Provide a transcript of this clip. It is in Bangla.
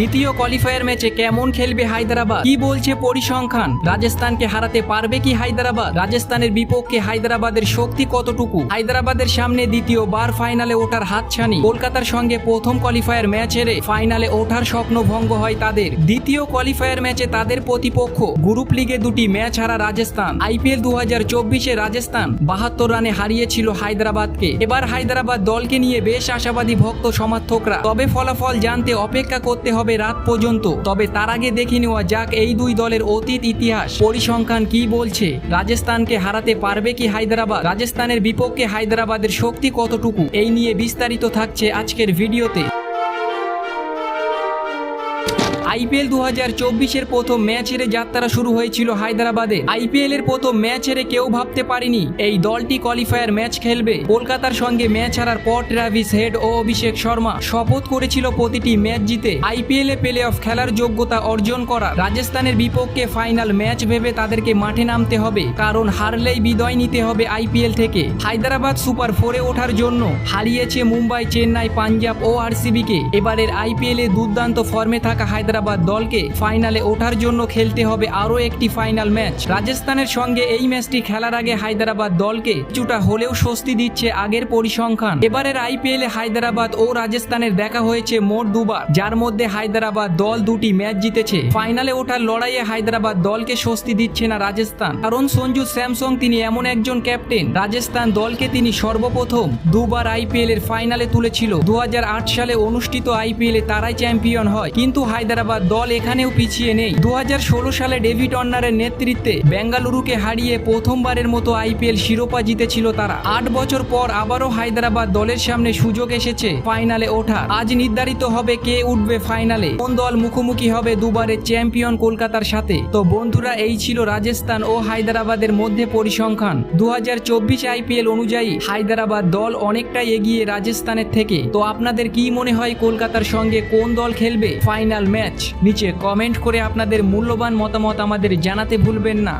দ্বিতীয় কোয়ালিফায়ার ম্যাচে কেমন খেলবে হায়দ্রাবাদ? কি বলছে পরিসংখ্যান? রাজস্থানকে হারাতে পারবে কি হায়দ্রাবাদ? রাজস্থানের বিপক্ষে হায়দ্রাবাদের শক্তি কতটুকু? হায়দ্রাবাদের সামনে দ্বিতীয় বার ফাইনালে ওঠার হাতছানি। কলকাতার সঙ্গে প্রথম কোয়ালিফায়ার ম্যাচ হেরে ফাইনালে ওঠার স্বপ্ন ভঙ্গ হয় তাদের। দ্বিতীয় কোয়ালিফায়ার ম্যাচে তাদের প্রতিপক্ষ। গ্রুপ লিগে দুটি ম্যাচ হারা রাজস্থান। আইপিএল দু হাজার চব্বিশে রাজস্থান বাহাত্তর রানে হারিয়েছিল হায়দ্রাবাদকে। এবার হায়দ্রাবাদ দলকে নিয়ে বেশ আশাবাদী ভক্ত সমর্থকরা। তবে ফলাফল জানতে অপেক্ষা করতে হবে রাত পর্যন্ত। তবে তার আগে দেখে নেওয়া যাক এই দুই দলের অতীত ইতিহাস। পরিসংখ্যান কি বলছে? রাজস্থানকে হারাতে পারবে কি হায়দ্রাবাদ? রাজস্থানের বিপক্ষে হায়দ্রাবাদের শক্তি কতটুকু? এই নিয়ে বিস্তারিত থাকছে আজকের ভিডিওতে। আইপিএল দু হাজার চব্বিশের প্রথম ম্যাচ হেরে যাত্রা শুরু হয়েছিল হায়দ্রাবাদে। আইপিএল এর প্রথম ম্যাচ হেরে কেউ ভাবতে পারেনি। এই দলটি কোয়ালিফায়ার ম্যাচ খেলবে। কলকাতার সঙ্গে ম্যাচ হারার পর ট্রাভিস হেড ও অভিষেক শর্মা শপথ করেছিল প্রতিটি ম্যাচ জিতে। আইপিএল এ প্লে অফ খেলার যোগ্যতা অর্জন করা। রাজস্থানের বিপক্ষে ফাইনাল ম্যাচ ভেবে তাদেরকে মাঠে নামতে হবে। কারণ হারলেই বিদায় নিতে হবে আইপিএল থেকে। হায়দ্রাবাদ সুপার ফোরে ওঠার জন্য হারিয়েছে মুম্বাই, চেন্নাই, পাঞ্জাব ও আরসিবি কে এবারের আইপিএল এ দুর্দান্ত ফর্মে থাকা হায়দ্রাবাদ দলকে ফাইনালে ওঠার জন্য খেলতে হবে আরও একটি ফাইনাল ম্যাচ। রাজস্থানের সঙ্গে এই ম্যাচটি খেলার আগে হায়দ্রাবাদ দলকে কিছুটা হলেও স্বস্তি দিচ্ছে আগের পরিসংখ্যান। এবারের আইপিএল হায়দ্রাবাদ ও রাজস্থানের দেখা হয়েছে মোট দুবার, যার মধ্যে হায়দ্রাবাদ দল দুটি ম্যাচ জিতেছে। ফাইনালে ওঠার লড়াইয়ে হায়দ্রাবাদ দলকে স্বস্তি দিচ্ছে না রাজস্থান। কারণ সঞ্জু স্যামসং তিনি এমন একজন ক্যাপ্টেন, রাজস্থান দলকে তিনি সর্বপ্রথম দুবার আইপিএল এর ফাইনালে তুলেছিল। দু হাজার আট সালে অনুষ্ঠিত আইপিএল তারাই চ্যাম্পিয়ন হয়। কিন্তু হায়দ্রাবাদ দল এখানেও পিছিয়ে নেই। দু হাজার ষোলো সালে ডেভিড অন্নারের নেতৃত্বে বেঙ্গালুরুকে হারিয়ে প্রথমবারের মতো আইপিএল শিরোপা জিতেছিল তারা। আট বছর পর আবারও হায়দ্রাবাদ দলের সামনে সুযোগ এসেছে ফাইনালে ওঠা আজ নির্ধারিত হবে কে উঠবে ফাইনালে। কোন দল মুখোমুখি হবে দুবারের চ্যাম্পিয়ন কলকাতার সাথে? তো বন্ধুরা, এই ছিল রাজস্থান ও হায়দ্রাবাদের মধ্যে পরিসংখ্যান। দু হাজার চব্বিশ আইপিএল অনুযায়ী হায়দ্রাবাদ দল অনেকটাই এগিয়ে রাজস্থানের থেকে। তো আপনাদের কি মনে হয় কলকাতার সঙ্গে কোন দল খেলবে? Final match. নিচে কমেন্ট করে আপনাদের মূল্যবান মতামত আমাদের জানাতে ভুলবেন না।